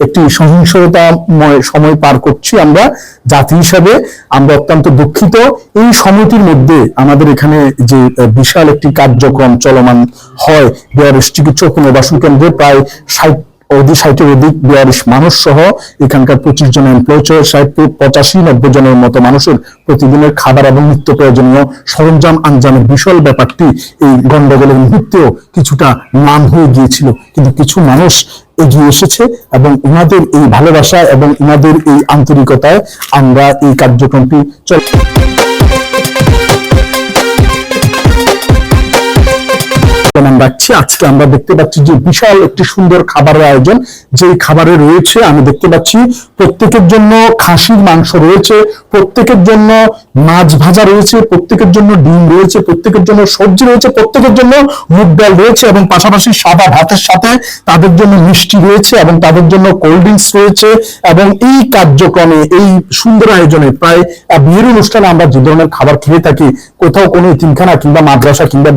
একটি সহিংসতাময় সময় পার করছি আমরা। জাতি হিসাবে আমরা অত্যন্ত দুঃখিত। এই সময়টির মধ্যে আমাদের এখানে যে বিশাল একটি কার্যক্রম চলমান হয় বেয়ারিশ চিকিৎসক পুনর্বাসন কেন্দ্রে, প্রায় ষাট অধিক ষাটের অধিক বিয়ারিশ মানুষ সহ এখানকার পঁচিশ জন এমপ্লয় ষাট, পঁচাশি, নব্বই জনের মতো মানুষের প্রতিদিনের খাবার এবং নিত্য প্রয়োজনীয় সরঞ্জাম আঞ্জামের বিশাল ব্যাপারটি এই গন্ডগোলের মুহূর্তেও কিছুটা নাম হয়ে গিয়েছিল। কিন্তু কিছু মানুষ এগিয়ে এসেছে এবং ওনাদের এই ভালোবাসা এবং ওনাদের এই আন্তরিকতায় আমরা এই কার্যক্রমটি চল প্রণাম রাখছি। আজকে আমরা দেখতে পাচ্ছি যে বিশাল একটি সুন্দর খাবারের আয়োজন যে খাবারে রয়েছে, আমি দেখতে পাচ্ছি প্রত্যেকের জন্য খাসির মাংস রয়েছে, প্রত্যেকের জন্য মাছ ভাজা রয়েছে, প্রত্যেকের জন্য ডিম রয়েছে, প্রত্যেকের জন্য সবজি রয়েছে, প্রত্যেকের জন্য মুগ ডাল রয়েছে এবং পাশাপাশি সাদা ভাতের সাথে তাদের জন্য মিষ্টি রয়েছে এবং তাদের জন্য কোল্ড ড্রিঙ্কস রয়েছে এবং এই কার্যক্রমে, এই সুন্দর আয়োজনে প্রায় বিয়ের অনুষ্ঠানে আমরা যে ধরনের খাবার খেয়ে থাকি, কোথাও কোনো তিনখানা কিংবা মাদ্রাসা কিংবা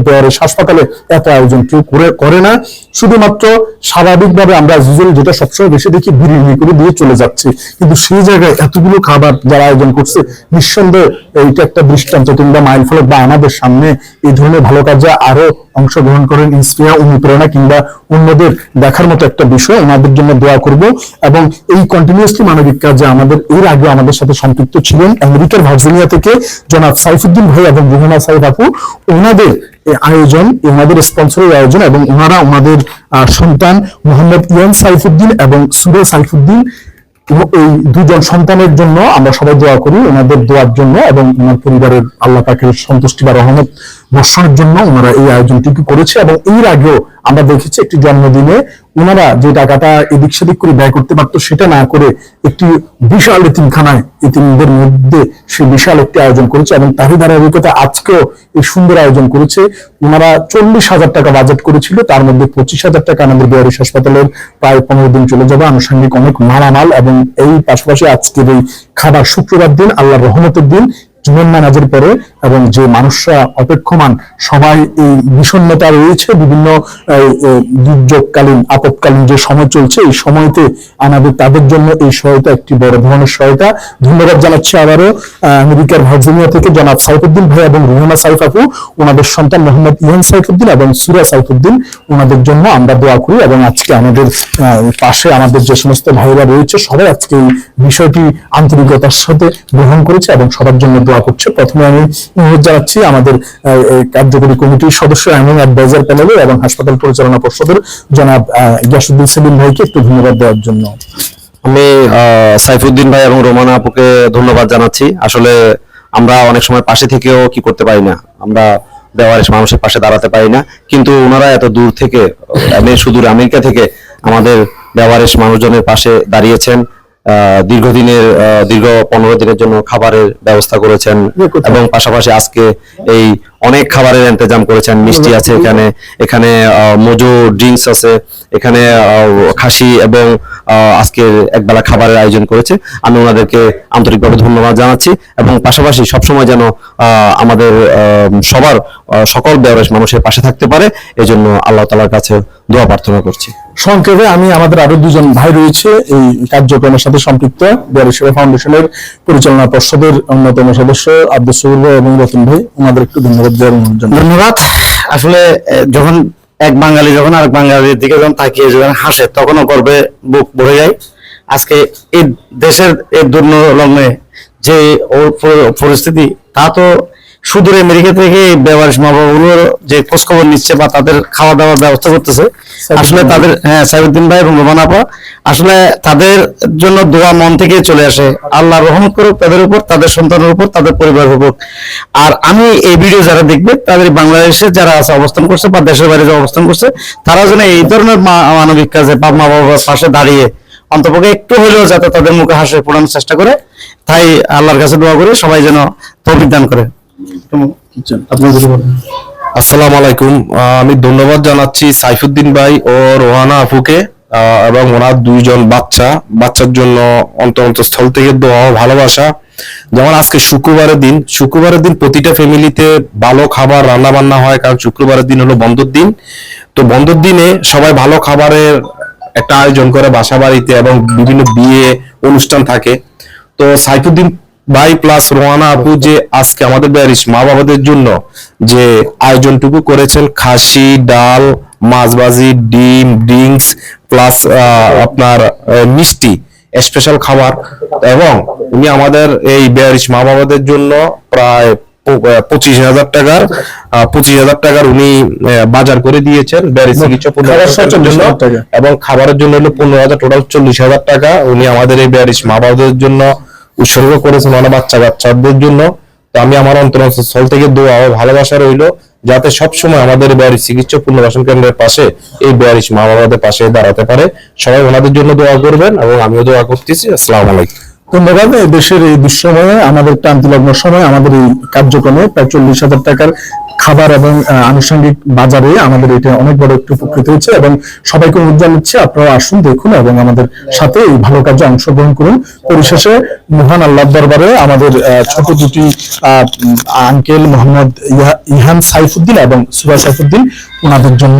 হাসপাতালে এত আয়োজন কেউ করে করে না। শুধুমাত্র স্বাভাবিকভাবে আমরা ইউজুয়ালি যেটা সবসময় বেশি দেখি, বিরিয়ানি করে দিয়ে চলে যাচ্ছে। কিন্তু সেই জায়গায় এতগুলো খাবার যারা আয়োজন করছে, নিঃসন্দেহে এইটা একটা দৃষ্টান্ত। কিংবা মাইল ফলক বা আমাদের সামনে এই ধরনের ভালো কাজে আরও অংশগ্রহণ করেন ইন্সপিয়া, অনুপ্রেরণা কিংবা অন্যদের দেখার মতো একটা বিষয়। ওনাদের জন্য দোয়া করব এবং এই কন্টিনিউসলি মানবিক কাজে আমাদের, এর আগে আমাদের সাথে সম্পৃক্ত ছিলেন আমেরিকার ভার্জিনিয়া থেকে জনাব সাইফুদ্দিন ভাই এবং রুহানা সাইফ আপু। ওনাদের আয়োজন ওনাদের স্পন্সরের আয়োজন এবং ওনারা ওনাদের সন্তান মোহাম্মদ ইয়ান সাইফুদ্দিন এবং সুরে সাইফুদ্দিন এই দুজন সন্তানের জন্য আমরা সবাই দোয়া করি ওনাদের দোয়ার জন্য এবং ওনার পরিবারের আল্লাহ পাকের সন্তুষ্টি বা রহমত বর্ষণের জন্য ওনারা এই আয়োজনটিকে করেছে এবং এর আগেও আমরা দেখেছি একটি জন্মদিনে ওনারা যে টাকাটা এদিক সেদিক করে ব্যয় করতে পারতো সেটা না করে একটি বিশাল এতিমখানায় এতিমদের মধ্যে সে বিশাল একটি আয়োজন করেছে এবং তারই ধারাবাহিকতা আজকেও এই সুন্দর আয়োজন করেছে। ওনারা চল্লিশ হাজার টাকা বাজেট করেছিল, তার মধ্যে পঁচিশ হাজার টাকা আমাদের বেয়ারিশ হাসপাতালের প্রায় পনেরো দিন চলে যাবে। আনুষঙ্গিক অনেক মালামাল এবং এই পাশাপাশি আজকের এই খাবার শুক্রবার দিন আল্লাহ রহমতের দিন, জুমের নামাজের পরে এবং যে মানুষরা অপেক্ষমান, সবাই এই বিষণ্ণতা রয়েছে, বিভিন্ন দুর্যোগকালীন আপৎকালীন যে সময় চলছে, এই সময়তে আমাদের তাদের জন্য এই সহায়তা একটি বড় ধরনের সহায়তা। ধন্যবাদ জানাচ্ছি আবারও আমেরিকার ভার্জিনিয়া থেকে জনাব সাইফুদ্দিন ভাই এবং রুহানা সাইফ আপু ওনাদের সন্তান মোহাম্মদ ইহান সাইফুদ্দিন এবং সুরা সাইফুদ্দিন। ওনাদের জন্য আমরা দোয়া করি এবং আজকে আমাদের পাশে আমাদের যে সমস্ত ভাইরা রয়েছে, সবাই আজকে এই বিষয়টি আন্তরিকতার সাথে গ্রহণ করেছে এবং সবার জন্য দোয়া করছে। প্রথমে আমি অনুরোধ জানাচ্ছি আমাদের কার্যকরী কমিটির সদস্য এবং অ্যাডভাইজার প্যানেলে এবং হাসপাতাল পরিচালনা পর্ষদের জনাব গিয়াসুদ্দিন সেলিম ভাইকে একটু ধন্যবাদ দেওয়ার জন্য। আমি সাইফুদ্দিন ভাই এবং রোমানা আপুকে ধন্যবাদ জানাচ্ছি। আসলে আমরা অনেক সময় পাশে থেকেও কি করতে পারি না। আমরা দেওয়ারের মানুষের পাশে দাঁড়াতে পারি না। কিন্তু ওনারা এত দূর থেকে, আমি সুদূর আমেরিকা থেকে আমাদের দেওয়ারের মানুষজনের পাশে দাঁড়িয়েছেন। দীর্ঘদিনের দীর্ঘ পনেরো দিনের জন্য খাবারের ব্যবস্থা করেছেন এবং পাশাপাশি আজকে এই অনেক খাবারের ইন্তজাম করেছেন মিষ্টি আছে এখানে এখানে মজু ড্রিঙ্কস আছে এখানে খাসি এবং আহ, আজকের একবেলা খাবারের আয়োজন করেছে। আমি ওনাদেরকে আন্তরিকভাবে ধন্যবাদ জানাচ্ছি এবং পাশাপাশি সবসময় যেন আমাদের সবার সকল বেয়ারেশ মানুষের পাশে থাকতে পারে এজন্য আল্লাহ তালার কাছে দোয়া প্রার্থনা করছি। সংক্ষেপে আমি আমাদের আরও দুজন ভাই রয়েছে এই কার্যক্রমের সাথে সম্পৃক্ত বিহারেশ্বর ফাউন্ডেশনের পরিচালনা পর্ষদের অন্যতম সদস্য আব্দুল সৌর এবং রতন ভাই। ওনাদের একটু ধন্যবাদ দেওয়ার জানাই। ধন্যবাদ। আসলে যখন এক বাঙালি যখন আরেক বাঙালির দিকে যখন তাকিয়ে যখন হাসে, তখনও গর্বে বুক ভরে যায়। আজকে এই দেশের এই দুর্নলগ্নে যে পরিস্থিতি, তা তো সুদূর আমেরিকা থেকে বেওয়ারিশ মা বাবাগুলোর যে খোঁজখবর নিচ্ছে বা তাদের খাওয়া দাওয়ার ব্যবস্থা করতেছে আসলে তাদের হ্যাঁ সাইবুদ্দিন ভাই এবং রোমান আপা আসলে তাদের জন্য দোয়া মন থেকে চলে আসে। আল্লাহ রহমত করুক তাদের উপর তাদের সন্তানের উপর তাদের পরিবারের উপর আর আমি এই ভিডিও যারা দেখবে তাদের বাংলাদেশে যারা আছে অবস্থান করছে বা দেশের বাইরে যারা অবস্থান করছে তারা যেন এই ধরনের মা- মানবিক কাজে বা মা বাবার পাশে দাঁড়িয়ে অন্তপক্ষে একটু হলেও যাতে তাদের মুখে হাসে ফোটানোর চেষ্টা করে তাই আল্লাহর কাছে দোয়া করে সবাই যেন তৌফিক দান করে। আসসালামু আলাইকুম। আমি ধন্যবাদ জানাচ্ছি সাইফুদ্দিন ভাই ও রোহানা আপুকে এবং ওনার দুইজন বাচ্চা, বাচ্চার জন্য অন্তর স্থল থেকে দোয়া ভালোবাসা। যেমন আজকে শুক্রবারের দিন শুক্রবারের দিন প্রতিটা ফ্যামিলিতে ভালো খাবার রান্না বান্না হয়, কারণ শুক্রবারের দিন হলো বন্ধর দিন। তো বন্ধর দিনে সবাই ভালো খাবারের একটা আয়োজন করে বাসা বাড়িতে এবং বিভিন্ন বিয়ে অনুষ্ঠান থাকে। তো সাইফুদ্দিন ভাই প্লাস রোহানা আপু যে আজকে আমাদের ব্যারিস মা বাবাদের জন্য যে আয়োজনটুকু করেছেন খাসি ডাল মাছ ভাজি ডিম ড্রিঙ্কস প্লাস আপনার মিষ্টি স্পেশাল খাবার। এবং উনি আমাদের এই ব্যারিস মা বাবাদের জন্য প্রায় পঁচিশ হাজার টাকার পঁচিশ হাজার টাকার উনি বাজার করে দিয়েছেন ব্যারিস চিকিৎসা খাবার সহ পরিদর্শনের 40,000 জন্য এবং খাবারের জন্য হলো পনেরো হাজার টোটাল চল্লিশ হাজার টাকা উনি আমাদের এই ব্যারিস মা বাবাদের জন্য উৎসর্গ করেছেন মানে বাচ্চা বাচ্চাদের জন্য। তো আমি আমার অন্তর অন্তরস্থল থেকে দোয়া ও ভালোবাসা রইল, যাতে সবসময় আমাদের এই চিকিৎসক পুনর্বাসন কেন্দ্রের পাশে এই ব্যারিস মা বাবাদের পাশে দাঁড়াতে পারে। সবাই ওনাদের জন্য দোয়া করবেন এবং আমিও দোয়া করতেছি। আসসালামু আলাইকুম। ধন্যবাদ। দেশের এই দুঃসময়ে আমাদের ক্রান্তিলগ্ন সময় আমাদের এই কার্যক্রমে প্রায় চল্লিশ হাজার টাকার খাবার এবং আনুষঙ্গিক বাজারে আমাদের এটা অনেক বড় একটু উপকৃত হয়েছে এবং সবাইকে অনুরোধ জানাচ্ছি আপনারা আসুন দেখুন এবং আমাদের সাথে এই ভালো কাজে অংশগ্রহণ করুন। পরিশেষে মহান আল্লাহ দরবারে আমাদের ছোট দুটি আহ, আঙ্কেল মোহাম্মদ ইহা- ইহান সাইফুদ্দিন এবং সুরা সাইফুদ্দিন ওনাদের জন্য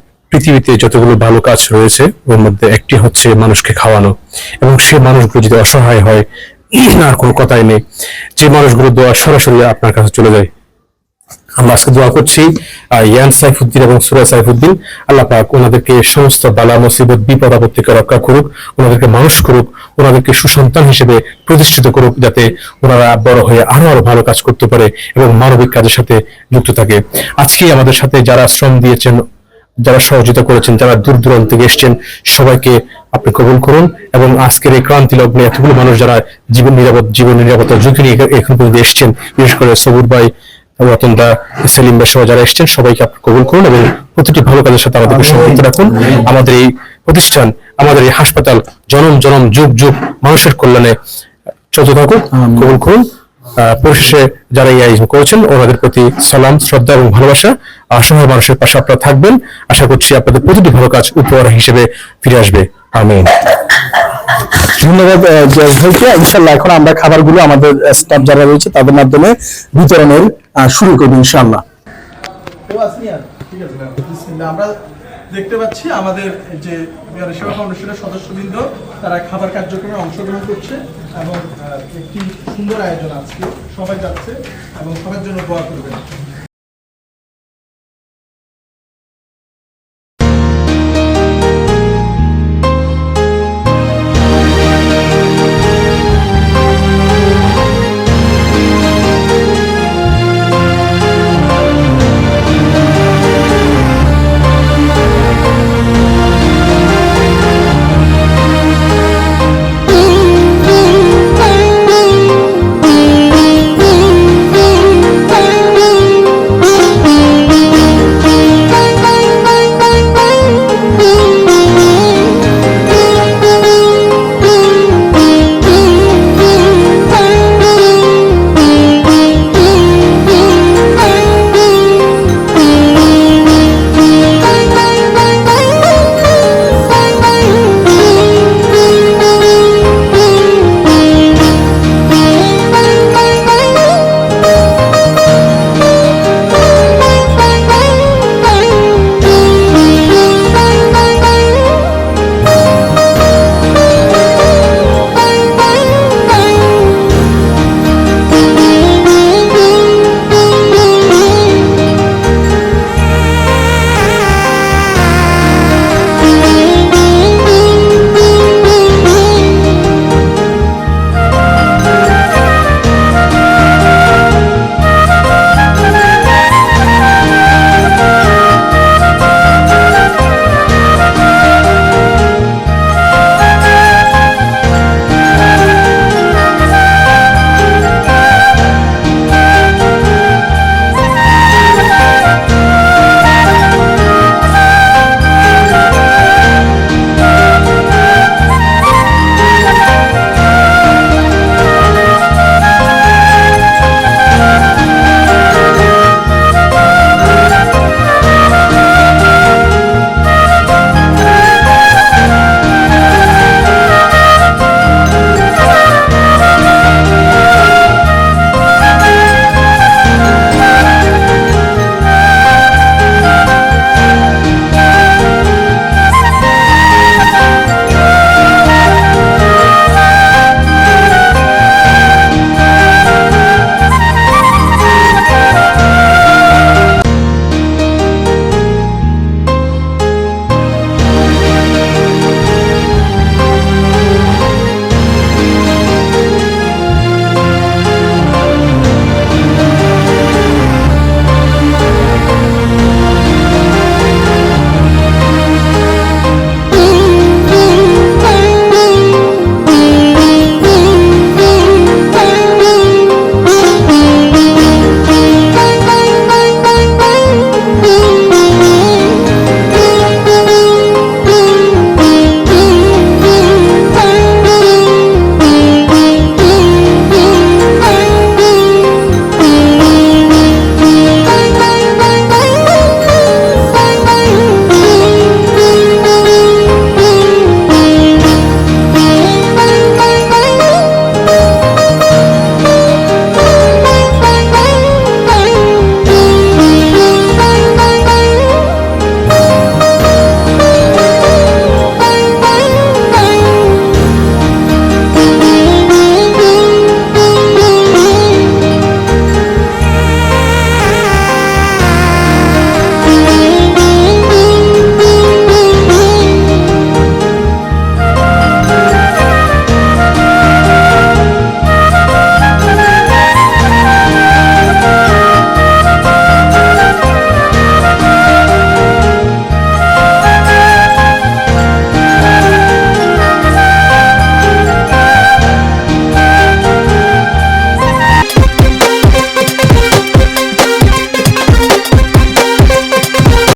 পৃথিবীতে যতগুলো ভালো কাজ রয়েছে, ওর মধ্যে একটি হচ্ছে মানুষকে খাওয়ানো। এবং সে মানুষগুলো যদি অসহায় হয়, আর কোনো কথাই নেই, যে মানুষগুলো দোয়া সরাসরি আপনার কাছে চলে যায়। আমরা আজকে দোয়া করছি ইয়ান সাইফুদ্দিন এবং সুরা সাইফুদ্দিন, আল্লাহ পাক ওনাদেরকে সমস্ত বালা মুসিবত, বিপদ আপদ থেকে রক্ষা করুক, ওনাদেরকে মানুষ করুক, ওনাদেরকে সুসন্তান হিসেবে প্রতিষ্ঠিত করুক, যাতে ওনারা বড় হয়ে আরও আরও ভালো কাজ করতে পারে এবং মানবিক কাজের সাথে যুক্ত থাকে। আজকে আমাদের সাথে যারা শ্রম দিয়েছেন যারা সহযোগিতা করেছেন যারা দূর দূরান্ত থেকে এসছেন সবাইকে আপনি কবুল করুন এবং আজকের এই ক্রান্তি লগ্নে এতগুলো মানুষ যারা জীবন নিরাপদ জীবন নিরাপত্তার ঝুঁকি নিয়ে এখন পর্যন্ত এসছেন বিশেষ করে সবুর ভাই রতন দা সেলিম ভাই সহ যারা এসছেন সবাইকে আপনি কবুল করুন এবং প্রতিটি ভালো কাজের সাথে আমাদেরকে সম্পৃক্ত রাখুন। আমাদের এই প্রতিষ্ঠান আমাদের এই হাসপাতাল জনম জনম যুগ যুগ মানুষের কল্যাণে চলতে থাকুক। কবুল করুন। আহ, পরিশেষে যারা এই আয়োজন করেছেন ওনাদের প্রতি সালাম শ্রদ্ধা এবং ভালোবাসা। অসহায় মানুষের পাশে আপনারা থাকবেন। আশা করছি আপনাদের প্রতিটি ভালো কাজ উপহার হিসেবে ফিরে আসবে। আমিন। ধন্যবাদ ভাইকে। ইনশাল্লাহ এখন আমরা খাবারগুলো আমাদের স্টাফ যারা রয়েছে তাদের মাধ্যমে বিতরণের শুরু করব ইনশাল্লাহ ঠিক আছে আমরা দেখতে পাচ্ছি আমাদের যে বিহারের সেবা ফাউন্ডেশনের সদস্যবৃন্দ তারা খাবার কার্যক্রমে অংশগ্রহণ করছে এবং একটি সুন্দর আয়োজন আজকে সবাই যাচ্ছে এবং সবার জন্য দোয়া করবেন।